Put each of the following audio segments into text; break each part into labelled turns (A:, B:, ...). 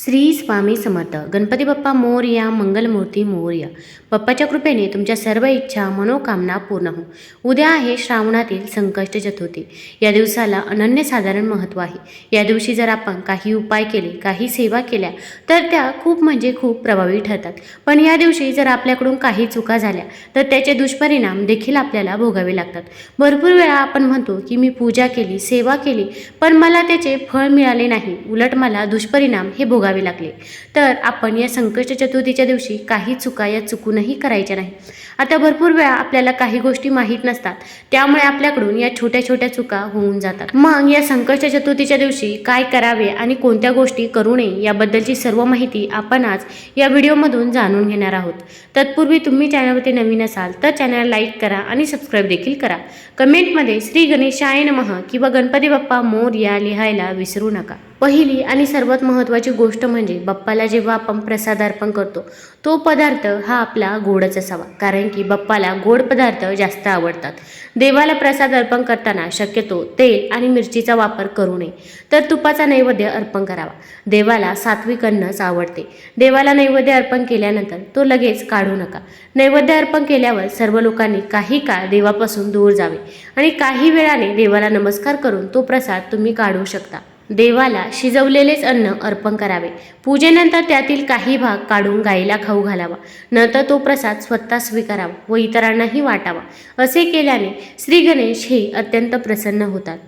A: श्री स्वामी समर्थ. गणपती बाप्पा मोरया मंगलमूर्ती मोरया. बाप्पाच्या कृपेने तुमच्या सर्व इच्छा मनोकामना पूर्ण हो उद्या आहे श्रावणातील संकष्ट चतुर्थी. या दिवसाला अनन्यसाधारण महत्त्व आहे. या दिवशी जर आपण काही उपाय केले काही सेवा केल्या तर त्या खूप म्हणजे खूप प्रभावी ठरतात. पण या दिवशी जर आपल्याकडून काही चुका झाल्या तर त्याचे दुष्परिणाम देखील आपल्याला भोगावे लागतात. भरपूर वेळा आपण म्हणतो की मी पूजा केली सेवा केली पण मला त्याचे फळ मिळाले नाही. उलट मला दुष्परिणाम हे भोगावे लागले. तर आपण या संकष्ट चतुर्थीच्या दिवशी काही चुका या चुकूनही करायच्या नाही. आता भरपूर वेळा आपल्याला काही गोष्टी माहीत नसतात. त्यामुळे आपल्याकडून या छोट्या छोट्या चुका होऊन जातात. मग या संकष्ट चतुर्थीच्या दिवशी काय करावे आणि कोणत्या गोष्टी करू नये याबद्दलची सर्व माहिती आपण आज या व्हिडिओमधून जाणून घेणार आहोत. तत्पूर्वी तुम्ही चॅनलवरती नवीन असाल तर चॅनल लाईक करा आणि सबस्क्राईब देखील करा. कमेंटमध्ये श्री गणेशाय नमः किंवा गणपती बाप्पा मोर या लिहायला विसरू नका. पहिली आणि सर्वात महत्त्वाची गोष्ट म्हणजे बाप्पाला जेव्हा आपण प्रसाद अर्पण करतो तो पदार्थ हा आपला गोडच असावा. कारण की बाप्पाला गोड पदार्थ जास्त आवडतात. देवाला प्रसाद अर्पण करताना शक्यतो तेल आणि मिरचीचा वापर करू नये. तर तुपाचा नैवेद्य अर्पण करावा. देवाला सात्विक अन्नच आवडते. देवाला नैवेद्य अर्पण केल्यानंतर तो लगेच काढू नका. नैवेद्य अर्पण केल्यावर सर्व लोकांनी काही काळ देवापासून दूर जावे आणि काही वेळाने देवाला नमस्कार करून तो प्रसाद तुम्ही काढू शकता. देवाला शिजवलेलेच अन्न अर्पण करावे. पूजेनंतर त्यातील काही भाग काढून गाईला खाऊ घालावा. नंतर तो प्रसाद स्वतः स्वीकारावा व इतरांनाही वाटावा. असे केल्याने श्री गणेश हे अत्यंत प्रसन्न होतात.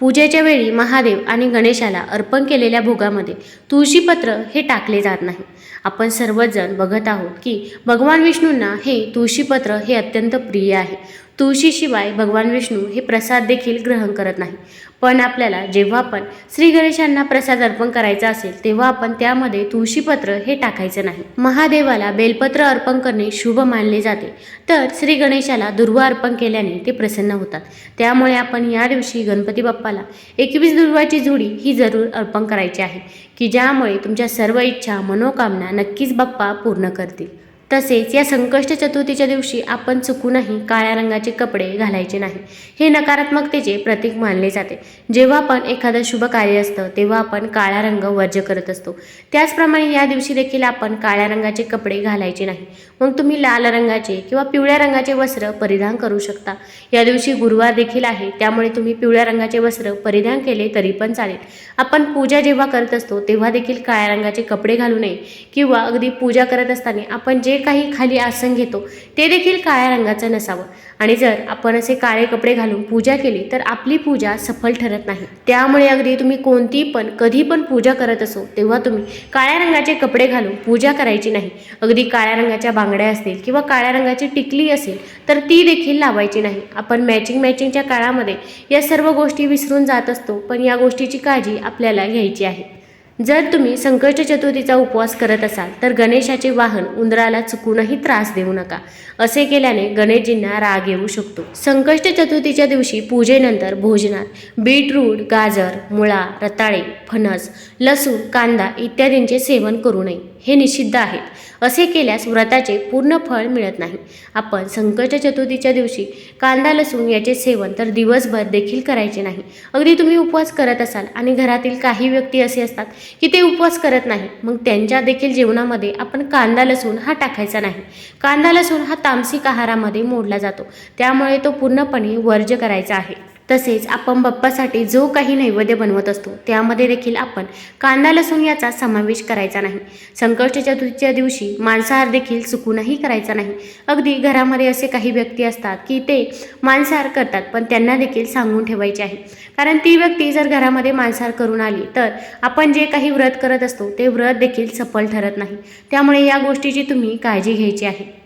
A: पूजेच्या वेळी महादेव आणि गणेशाला अर्पण केलेल्या भोगामध्ये तुळशीपत्र हे टाकले जात नाही. आपण सर्वजण बघत आहोत की भगवान विष्णूंना हे तुळशीपत्र हे अत्यंत प्रिय आहे. तुळशीशिवाय भगवान विष्णू हे प्रसाद देखील ग्रहण करत नाही. पण आपल्याला जेव्हा आपण श्री गणेशांना प्रसाद अर्पण करायचा असेल तेव्हा आपण त्यामध्ये तुळशीपत्र हे टाकायचं नाही. महादेवाला बेलपत्र अर्पण करणे शुभ मानले जाते. तर श्री गणेशाला दुर्वा अर्पण केल्याने ते प्रसन्न होतात. त्यामुळे आपण या दिवशी गणपती बाप्पाला एकवीस दुर्वाची झुडी ही जरूर अर्पण करायची आहे की ज्यामुळे तुमच्या सर्व इच्छा मनोकामना नक्कीच बाप्पा पूर्ण करतील. तसेच या संकष्ट चतुर्थीच्या दिवशी आपण चुकूनही काळ्या रंगाचे कपडे घालायचे नाही. हे नकारात्मकतेचे प्रतीक मानले जाते. जेव्हा आपण एखादं शुभ कार्य असतं तेव्हा आपण काळा रंग वर्ज करत असतो. त्याचप्रमाणे या दिवशी देखील आपण काळ्या रंगाचे कपडे घालायचे नाही. मग तुम्ही लाल रंगाचे किंवा पिवळ्या रंगाचे वस्त्र परिधान करू शकता. या दिवशी गुरुवार देखील आहे त्यामुळे तुम्ही पिवळ्या रंगाचे वस्त्र परिधान केले तरी पण चालेल. आपण पूजा जेव्हा करत असतो तेव्हा देखील काळ्या रंगाचे कपडे घालू नये किंवा अगदी पूजा करत असताना आपण जे काही खाली आसन घेतो ते देखील काळ्या रंगाचं नसावं. आणि जर आपण असे काळे कपडे घालून पूजा केली तर आपली पूजा सफल ठरत नाही. त्यामुळे अगदी तुम्ही कोणती पण कधी पण पूजा करत असो तेव्हा तुम्ही काळ्या रंगाचे कपडे घालून पूजा करायची नाही. अगदी काळ्या रंगाच्या बांगड्या असतील किंवा काळ्या रंगाची टिकली असेल तर ती देखील लावायची नाही. आपण मॅचिंग मॅचिंगच्या काळामध्ये या सर्व गोष्टी विसरून जात असतो पण या गोष्टीची काळजी आपल्याला घ्यायची आहे. जर तुम्ही संकष्ट चतुर्थीचा उपवास करत असाल तर गणेशाचे वाहन उंदराला चुकूनही त्रास देऊ नका. असे केल्याने गणेशजींना राग येऊ शकतो. संकष्ट चतुर्थीच्या दिवशी पूजेनंतर भोजनात बीटरूट गाजर मुळा रताळे फणस लसूण कांदा इत्यादींचे सेवन करू नये. हे निषिद्ध आहेत. असे केल्यास व्रताचे पूर्ण फळ मिळत नाही. आपण संकट चतुर्थीच्या दिवशी कांदा लसूण याचे सेवन तर दिवसभर देखील करायचे नाही. अगदी तुम्ही उपवास करत असाल आणि घरातील काही व्यक्ती असे असतात की ते उपवास करत नाही मग त्यांच्या देखील जेवणामध्ये आपण कांदा लसूण हा टाकायचा नाही. कांदा लसूण हा तामसिक आहारामध्ये मोडला जातो. त्यामुळे तो पूर्णपणे वर्ज करायचा आहे. तसेच आपण बाप्पासाठी जो काही नैवेद्य बनवत असतो त्यामध्ये देखील आपण कांदा लसूण याचा समावेश करायचा नाही. संकष्ट चतुर्थीच्या दिवशी मांसाहार देखील चुकूनही करायचा नाही. अगदी घरामध्ये असे काही व्यक्ती असतात की ते मांसाहार करतात पण त्यांना देखील सांगून ठेवायचे आहे. कारण ती व्यक्ती जर घरामध्ये मांसाहार करून आली तर आपण जे काही व्रत करत असतो ते व्रत देखील सफल ठरत नाही. त्यामुळे या गोष्टीची तुम्ही काळजी घ्यायची आहे.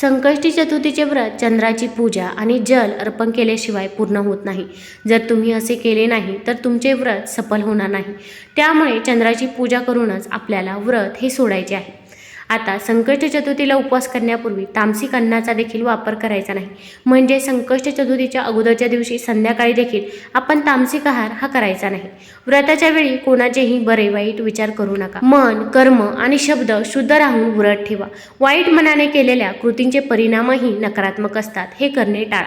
A: संकष्टी चतुर्थीचे व्रत चंद्राची पूजा आणि जल अर्पण केल्याशिवाय पूर्ण होत नाही. जर तुम्ही असे केले नाही तर तुमचे व्रत सफल होणार नाही. त्यामुळे चंद्राची पूजा करूनच आपल्याला व्रत हे सोडायचे आहे. आता संकष्ट चतुर्थीला उपवास करण्यापूर्वी तामसिक अन्नाचा देखील वापर करायचा नाही. म्हणजे संकष्ट चतुर्थीच्या अगोदरच्या दिवशी संध्याकाळी देखील आपण तामसिक आहार हा करायचा नाही. व्रताच्या वेळी कोणाचेही बरे वाईट विचार करू नका. मन कर्म आणि शब्द शुद्ध राहून व्रत ठेवा. वाईट मनाने केलेल्या कृतींचे परिणामही नकारात्मक असतात. हे करणे टाळा.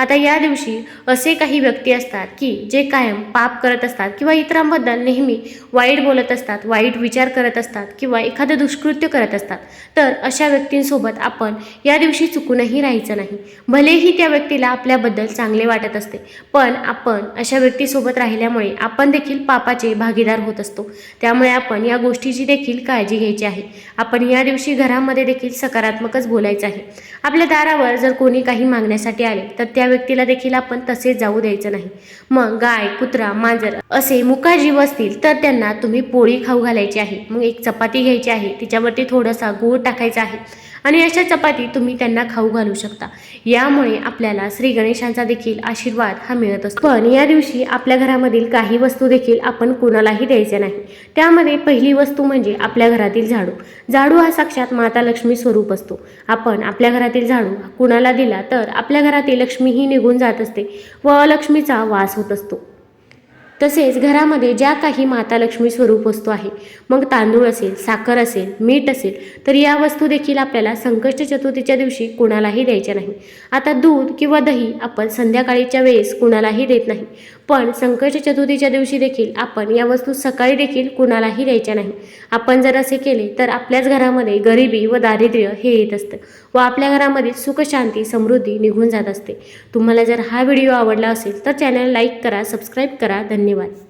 A: आता या दिवशी असे काही व्यक्ती असतात की जे कायम पाप करत असतात किंवा इतरांबद्दल नेहमी वाईट बोलत असतात वाईट विचार करत असतात किंवा एखादं दुष्कृत्य करत असतात. तर अशा व्यक्तींसोबत आपण या दिवशी चुकूनही राहायचं नाही. भलेही त्या व्यक्तीला आपल्याबद्दल चांगले वाटत असते पण आपण अशा व्यक्तीसोबत राहिल्यामुळे आपण देखील पापाचे भागीदार होत असतो. त्यामुळे आपण या गोष्टीची देखील काळजी घ्यायची आहे. आपण या दिवशी घरामध्ये देखील सकारात्मकच बोलायचं आहे. आपल्या दारावर जर कोणी काही मागण्यासाठी आले तर त्या व्यक्तीला देखील आपण तसे जाऊ द्यायचं नाही. मग गाय कुत्रा मांजर असे मुका जीव असतील तर त्यांना तुम्ही पोळी खाऊ घालायची आहे. मग एक चपाती घ्यायची आहे. तिच्यावरती थोडासा गूळ टाकायचा आहे. आणि अशा चपाती तुम्ही त्यांना खाऊ घालू शकता. यामुळे आपल्याला श्री गणेशांचा देखील आशीर्वाद हा मिळत असतो. पण या दिवशी आपल्या घरामधील काही वस्तू देखील आपण कुणालाही द्यायच्या नाही. त्यामध्ये पहिली वस्तू म्हणजे आपल्या घरातील झाडू. झाडू हा साक्षात माता लक्ष्मी स्वरूप असतो. आपण आपल्या घरातील झाडू कुणाला दिला तर आपल्या घरातील लक्ष्मी ही निघून जात असते व लक्ष्मीचा वास होत असतो. तसेच घरामध्ये ज्या काही माता लक्ष्मी स्वरूप वस्तू आहे मग तांदूळ असेल साखर असेल मीठ असेल तर या वस्तू देखील आपल्याला संकष्ट चतुर्थीच्या दिवशी कुणालाही द्यायच्या नाही. आता दूध किंवा दही आपण संध्याकाळीच्या वेळेस कुणालाही देत नाही पण संकष्ट चतुर्थीच्या दिवशी देखील आपण या वस्तू सकाळी देखील कुणालाही द्यायच्या नाही. आपण जर असे केले तर आपल्याच घरामध्ये गरिबी व दारिद्र्य हे येत असतं व आपल्या घरामध्ये सुखशांती समृद्धी निघून जात असते. तुम्हाला जर हा व्हिडिओ आवडला असेल तर चॅनल लाईक करा सबस्क्राईब करा. धन्यवाद. धन्यवाद